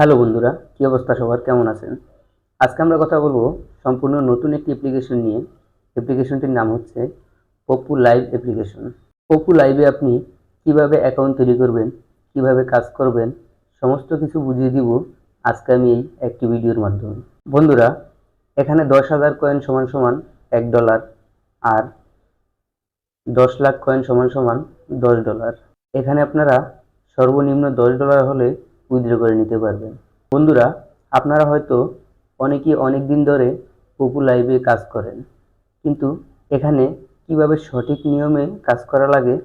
Hello বন্ধুরা, কী অবস্থা সবার? কেমন আছেন? আজকে আমরা কথা বলব সম্পূর্ণ নতুন একটি অ্যাপ্লিকেশন নিয়ে। অ্যাপ্লিকেশনটির নাম হচ্ছে পপু লাইভ অ্যাপ্লিকেশন পপু লাইভে আপনি কীভাবে অ্যাকাউন্ট তৈরি করবেন, কীভাবে কাজ করবেন, সমস্ত কিছু বুঝিয়ে দিব আজকে আমি এই একটি ভিডিওর মাধ্যমে। বন্ধুরা, এখানে দশ হাজার কয়েন সমান সমান এক ডলার আর দশ লাখ কয়েন সমান সমান দশ ডলার এখানে আপনারা সর্বনিম্ন দশ ডলার হলে উইথড্র করে নিতে পারবেন। বন্ধুরা, আপনারা হয়তো অনেকেই অনেক দিন ধরে পপু লাইভে কাজ করেন, কিন্তু এখানে কীভাবে সঠিক নিয়মে কাজ করা লাগে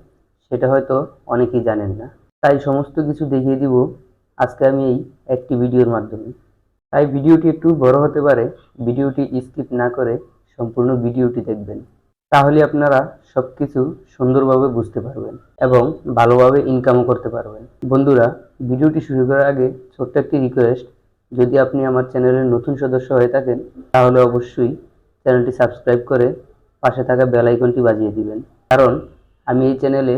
সেটা হয়তো অনেকেই জানেন না। তাই সমস্ত কিছু দেখিয়ে দিব আজকে আমি এই একটি ভিডিওর মাধ্যমে। তাই ভিডিওটি একটু বড় হতে পারে, ভিডিওটি স্কিপ না করে সম্পূর্ণ ভিডিওটি দেখবেন। তাহলে আপনারা সব কিছু সুন্দরভাবে বুঝতে পারবেন এবং ভালোভাবে ইনকামও করতে পারবেন। বন্ধুরা, ভিডিওটি শুরু করার আগে ছোট্ট একটি রিকোয়েস্ট যদি আপনি আমার চ্যানেলের নতুন সদস্য হয়ে থাকেন, তাহলে অবশ্যই চ্যানেলটি সাবস্ক্রাইব করে পাশে থাকা বেল আইকনটি বাজিয়ে দিবেন। কারণ আমি এই চ্যানেলে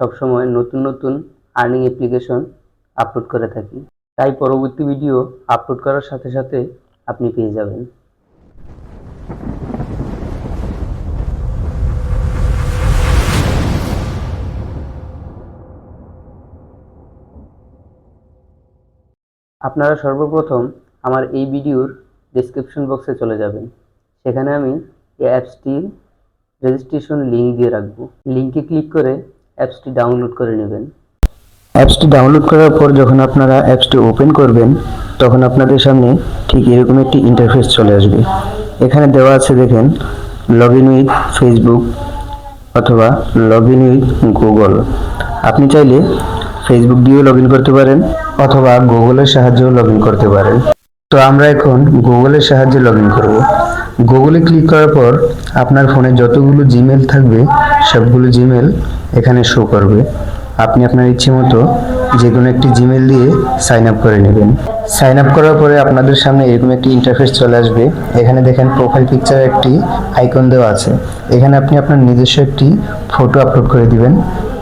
সবসময় নতুন নতুন আর্নিং অ্যাপ্লিকেশন আপলোড করে থাকি। তাই পরবর্তী ভিডিও আপলোড করার সাথে সাথে আপনি পেয়ে যাবেন। আপনারা সর্বপ্রথম আমার এই ভিডিওর ডেসক্রিপশন বক্সে চলে যাবেন। সেখানে আমি এই অ্যাপসটির রেজিস্ট্রেশন লিঙ্ক দিয়ে রাখব। লিঙ্কে ক্লিক করে অ্যাপসটি ডাউনলোড করে নেবেন। অ্যাপসটি ডাউনলোড করার পর যখন আপনারা অ্যাপসটি ওপেন করবেন, তখন আপনাদের সামনে ঠিক এরকম একটি ইন্টারফেস চলে আসবে। এখানে দেওয়া আছে, দেখেন লগ ইন উইথ ফেসবুক অথবা লগ ইন উইথ গুগল আপনি চাইলে ফেসবুক দিয়েও লগ ইন করতে পারেন। অথবা গুগলের সাহায্যেও লগ করতে পারেন। তো আমরা এখন গুগলের সাহায্যে লগ করব। গুগলে ক্লিক করার পর আপনার ফোনে যতগুলো জিমেল থাকবে, সবগুলো জিমেল এখানে শো করবে। আপনি আপনার ইচ্ছে মতো যে কোনো একটি জিমেল দিয়ে সাইন আপ করে নেবেন। সাইন আপ করার পরে আপনাদের সামনে এরকম একটি ইন্টারফেস চলে আসবে। এখানে দেখেন প্রোফাইল পিকচার একটি আইকন দেওয়া আছে। এখানে আপনি আপনার নিজস্ব একটি ফটো আপলোড করে দিবেন।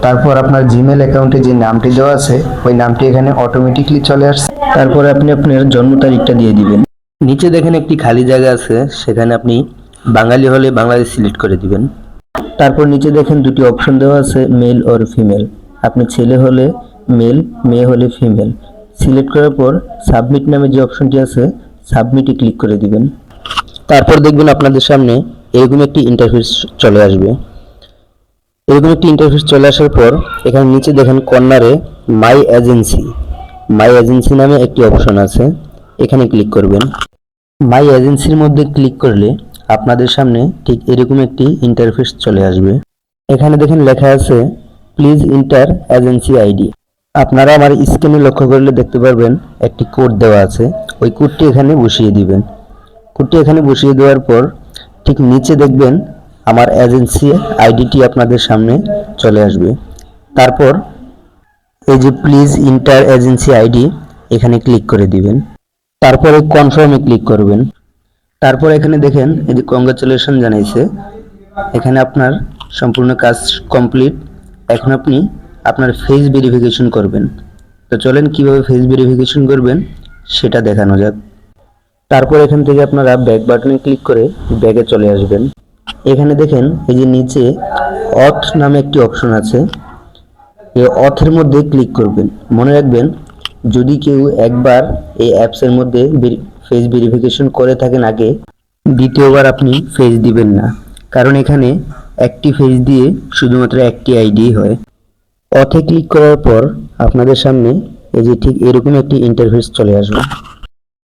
তারপর আপনার জিমেল অ্যাকাউন্টে যে নামটি দেওয়া আছে, ওই নামটি এখানে অটোমেটিকলি চলে আসছে। তারপরে আপনি আপনার জন্ম তারিখটা দিয়ে দিবেন। নিচে দেখেন একটি খালি জায়গা আছে, সেখানে আপনি বাঙালি হলে বাংলাদেশ সিলেক্ট করে দিবেন। তারপর নিচে দেখেন দুটি অপশন দেওয়া আছে মেল অর ফিমেল আপনি ছেলে হলে মেল মেয়ে হলে ফিমেল সিলেক্ট করার পর সাবমিট নামে যে অপশনটি আছে সাবমিটে ক্লিক করে দিবেন। তারপর দেখবেন আপনাদের সামনে এরকম একটি ইন্টারফেস চলে আসবে। এরকম একটি ইন্টারফেস চলে আসার পর এখানে নিচে দেখেন কর্নারে মাই এজেন্সি মাই এজেন্সি নামে একটি অপশন আছে। এখানে ক্লিক করবেন। মাই এজেন্সির মধ্যে ক্লিক করলে আপনাদের সামনে ঠিক এরকম একটি ইন্টারফেস চলে আসবে। এখানে দেখেন লেখা আছে প্লিজ ইন্টার এজেন্সি আইডি আপনারা আমার স্ক্রিনে লক্ষ্য করলে দেখতে পারবেন, একটি কোড দেওয়া আছে। ওই কোডটি এখানে বসিয়ে দিবেন। কোডটি এখানে বসিয়ে দেওয়ার পর ঠিক নিচে দেখবেন আমার এজেন্সি আইডিটি আপনাদের সামনে চলে আসবে। তারপর এই যে প্লিজ ইন্টার এজেন্সি আইডি, এখানে ক্লিক করে দিবেন। তারপরে কনফার্মে ক্লিক করবেন। তারপর এখানে দেখেন, এই যে কংগ্রাচুলেশন জানাইছে। এখানে আপনার সম্পূর্ণ কাজ কমপ্লিট এখন আপনি আপনার ফেস ভেরিফিকেশন করবেন। তো চলেন, কীভাবে ফেস ভেরিফিকেশন করবেন সেটা দেখানো যাক। তারপর এখান থেকে আপনারা ব্যাক বাটনে ক্লিক করে ব্যাগে চলে আসবেন। এখানে দেখেন এই যে নিচে অথ নামে একটি অপশন আছে। এই অথের মধ্যে ক্লিক করবেন। মনে রাখবেন, যদি কেউ একবার এই অ্যাপসের মধ্যে ফেস ভেরিফিকেশন করে থাকেন আগে, দ্বিতীয়বার আপনি ফেস দিবেন না। কারণ এখানে একটি ফেস দিয়ে শুধুমাত্র একটি আইডি হয়। অথে ক্লিক করার পর আপনাদের সামনে এই যে ঠিক এরকম একটি ইন্টারফেস চলে আসবে।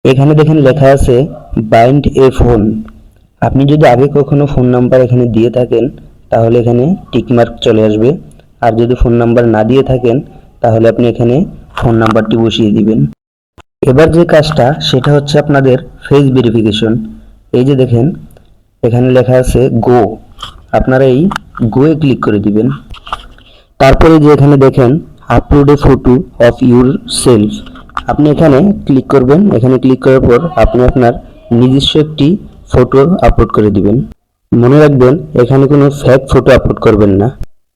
এখানে দেখেন লেখা আছে বাইন্ড এ ফোন আপনি যদি আগে কখনো ফোন নাম্বার এখানে দিয়ে থাকেন, তাহলে এখানে টিকমার্ক চলে আসবে। আর যদি ফোন নাম্বার না দিয়ে থাকেন, তাহলে আপনি এখানে ফোন নাম্বারটি বসিয়ে দিবেন। এবার যে কাজটা, সেটা হচ্ছে আপনাদের ফেস ভেরিফিকেশন এই যে দেখেন, এখানে লেখা আছে গো আপনারা এই গোয়ে ক্লিক করে দিবেন। তারপরে যে এখানে দেখেন upload a photo of yourself আপনি এখানে ক্লিক করবেন। এখানে ক্লিক করার পর আপনি আপনার নিজস্ব একটি ফটো আপলোড করে দিবেন। মনে রাখবেন, এখানে কোনো ফেক ফটো আপলোড করবেন না।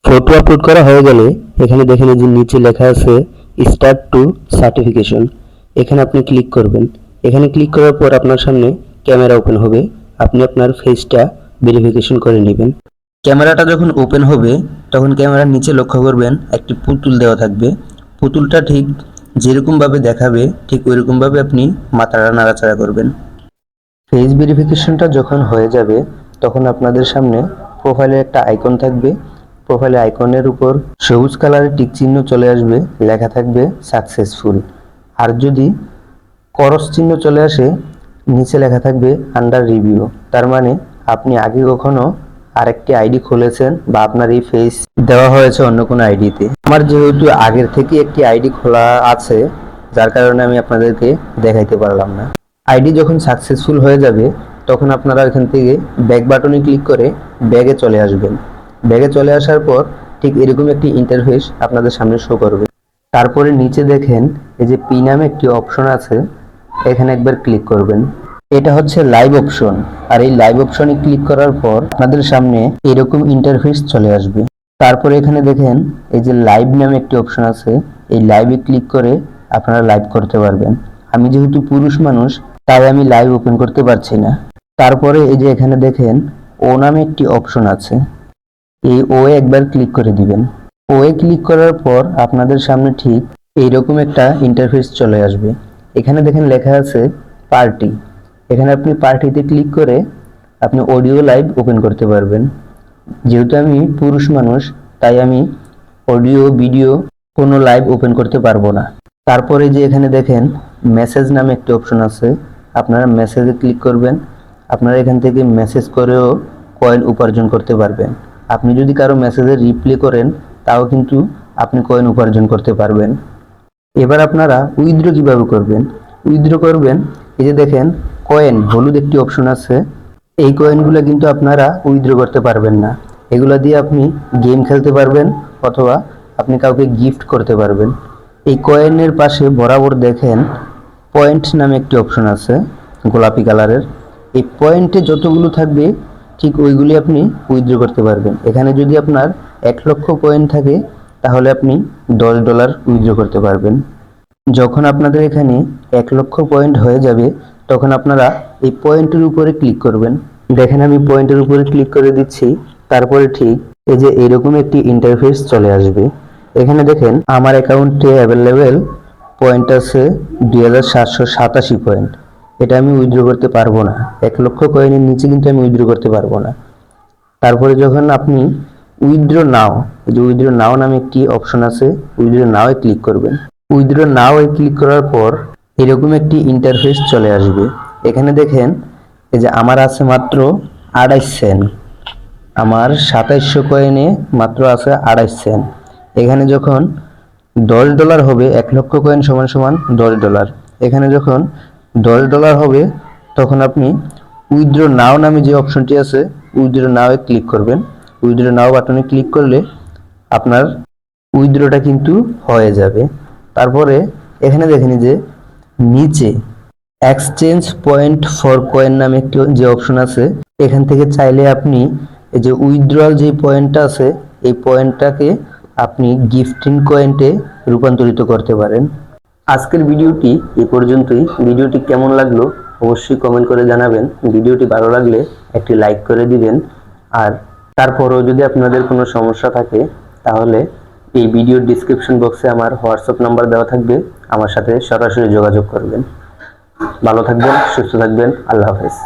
ফটো আপলোড করা হয়ে গেলে এখানে দেখেন যে নিচে লেখা আছে স্টার্ট টু সার্টিফিকেশন এখানে আপনি ক্লিক করবেন। এখানে ক্লিক করার পর আপনার সামনে ক্যামেরা ওপেন হবে। আপনি আপনার ফেসটা ভেরিফিকেশন করে নেবেন। ক্যামেরাটা যখন ওপেন হবে, তখন ক্যামেরার নিচে লক্ষ্য করবেন, একটি পুতুল দেওয়া থাকবে। পুতুলটা ঠিক যেরকমভাবে দেখাবে, ঠিক ওইরকমভাবে আপনি মাথাটা নাড়াচাড়া করবেন। ফেস ভেরিফিকেশনটা যখন হয়ে যাবে, তখন আপনাদের সামনে প্রোফাইলে একটা আইকন থাকবে। প্রোফাইলে আইকনের উপর সবুজ কালারের টিক চিহ্ন চলে আসবে, লেখা থাকবে সাকসেসফুল আর যদি করস চিহ্ন চলে আসে, নিচে লেখা থাকবে আন্ডার রিভিউ তার মানে আপনি আগে কখনো আরেকটি আইডি খুলেছেন বা আপনার এই ফেস দেওয়া হয়েছে অন্য কোনো আইডিতে আমার যেহেতু আগের থেকে একটি আইডি খোলা আছে, যার কারণে আমি আপনাদেরকে দেখাইতে পারলাম না। আইডি যখন সাকসেসফুল হয়ে যাবে, তখন আপনারা এখান থেকে ব্যাক বাটনে ক্লিক করে ব্যাগে চলে আসবেন। ব্যাগে চলে আসার পর ঠিক এরকম একটি ইন্টারফেস আপনাদের সামনে শো করবে। তারপরে নিচে দেখেন, এই যে পি নামে একটি অপশন আছে, এখানে একবার ক্লিক করবেন। এটা হচ্ছে লাইভ অপশন আর এই লাইভ অপশনে ক্লিক করার পর আপনাদের সামনে এরকম ইন্টারফেস চলে আসবে। তারপরে এখানে দেখেন, এই যে লাইভ নামে একটি অপশন আছে, এই লাইভে ক্লিক করে আপনারা লাইভ করতে পারবেন। আমি যেহেতু পুরুষ মানুষ তাই আমি লাইভ ওপেন করতে পারছি না। তারপরে এই যে এখানে দেখেন ও নামে একটি অপশন আছে। এই ও একবার ক্লিক করে দিবেন। ও এ ক্লিক করার পর আপনাদের সামনে ঠিক এইরকম একটা ইন্টারফেস চলে আসবে। এখানে দেখেন লেখা আছে পার্টি এখানে আপনি পার্টিতে ক্লিক করে আপনি অডিও লাইভ ওপেন করতে পারবেন। যেহেতু আমি পুরুষ মানুষ, তাই আমি অডিও ভিডিও কোনো লাইভ ওপেন করতে পারব না। তারপরে যে এখানে দেখেন মেসেজ নামে একটি অপশন আছে। আপনারা মেসেজে ক্লিক করবেন। আপনারা এখান থেকে মেসেজ করেও কয়েন উপার্জন করতে পারবেন। আপনি যদি কারও মেসেজে রিপ্লাই করেন, তাও কিন্তু আপনি কয়েন উপার্জন করতে পারবেন। এবার আপনারা উইথড্র কীভাবে করবেন? উইথড্র করবেন। এই যে দেখেন কয়েন হলুদ একটি অপশন আছে। এই কয়েনগুলো কিন্তু আপনারা উইথড্র করতে পারবেন না। এগুলো দিয়ে আপনি গেম খেলতে পারবেন অথবা আপনি কাউকে গিফট করতে পারবেন। এই কয়েনের পাশে বরাবর দেখেন পয়েন্ট নামে একটি অপশন আছে, গোলাপি কালারের। এই পয়েন্টে যতগুলো থাকবে, ঠিক ওইগুলি আপনি উইথড্র করতে পারবেন। এখানে যদি আপনার এক লক্ষ পয়েন্ট থাকে, তাহলে আপনি দশ ডলার উইথড্র করতে পারবেন। যখন আপনাদের এখানে এক লক্ষ পয়েন্ট হয়ে যাবে, তখন আপনারা এই পয়েন্টের উপরে ক্লিক করবেন। দেখেন আমি পয়েন্টের উপরে ক্লিক করে দিচ্ছি, তারপরে ঠিক এই যে এরকম একটি ইন্টারফেস চলে আসবে। এখানে দেখেন, আমার অ্যাকাউন্টে অ্যাভেলেবেল পয়েন্ট আছে দুই হাজার সাতশো সাতাশি পয়েন্ট এটা আমি উইথড্র করতে পারব না। এক লক্ষ কয়েনের নিচে কিন্তু আমি উইথড্র করতে পারব না। তারপরে যখন আপনি উইথড্র নাও যে উইথড্র নাও নামে একটি অপশন আছে উইথড্র নাও এ ক্লিক করবেন। উইথড্র নাও এ ক্লিক করার পর এরকম একটি ইন্টারফেস চলে আসবে। এখানে দেখেন, এই যে আমার আছে মাত্র আড়াইশ সেন্ট আমার সাতাইশশো কয়েনে মাত্র আছে আড়াইশ সেন্ট এখানে যখন দশ ডলার হবে এক লক্ষ কয়েন সমান সমান দশ ডলার। এখানে যখন দশ ডলার হবে, তখন আপনি উইথড্র নাও নামে যে অপশনটি আছে উইথড্র নাও এ ক্লিক করবেন। উইথড্র নাও বাটনে ক্লিক করলে আপনার উইথড্রটা কিন্তু হয়ে যাবে। তারপরে এখানে দেখেন যে নিচে এক্সচেঞ্জ পয়েন্ট ফর কয়েন নামে যে অপশন আছে, এখান থেকে চাইলে আপনি এই যে উইথড্রয়াল যে পয়েন্টটা আছে, এই পয়েন্টটাকে আপনি গিফটিং কয়েন্টে রূপান্তরিত করতে পারেন। আজকের ভিডিওটি এ পর্যন্তই। ভিডিওটি কেমন লাগল অবশ্যই কমেন্ট করে জানাবেন। ভিডিওটি ভালো লাগলে একটি লাইক করে দিবেন। আর তারপরেও যদি আপনাদের কোনো সমস্যা থাকে, তাহলে এই ভিডিওর ডিসক্রিপশন বক্সে আমার হোয়াটসঅ্যাপ নাম্বার দেওয়া থাকবে। আমার সাথে সরাসরি যোগাযোগ করবেন। ভালো থাকবেন, সুস্থ থাকবেন। আল্লাহ হাফেজ।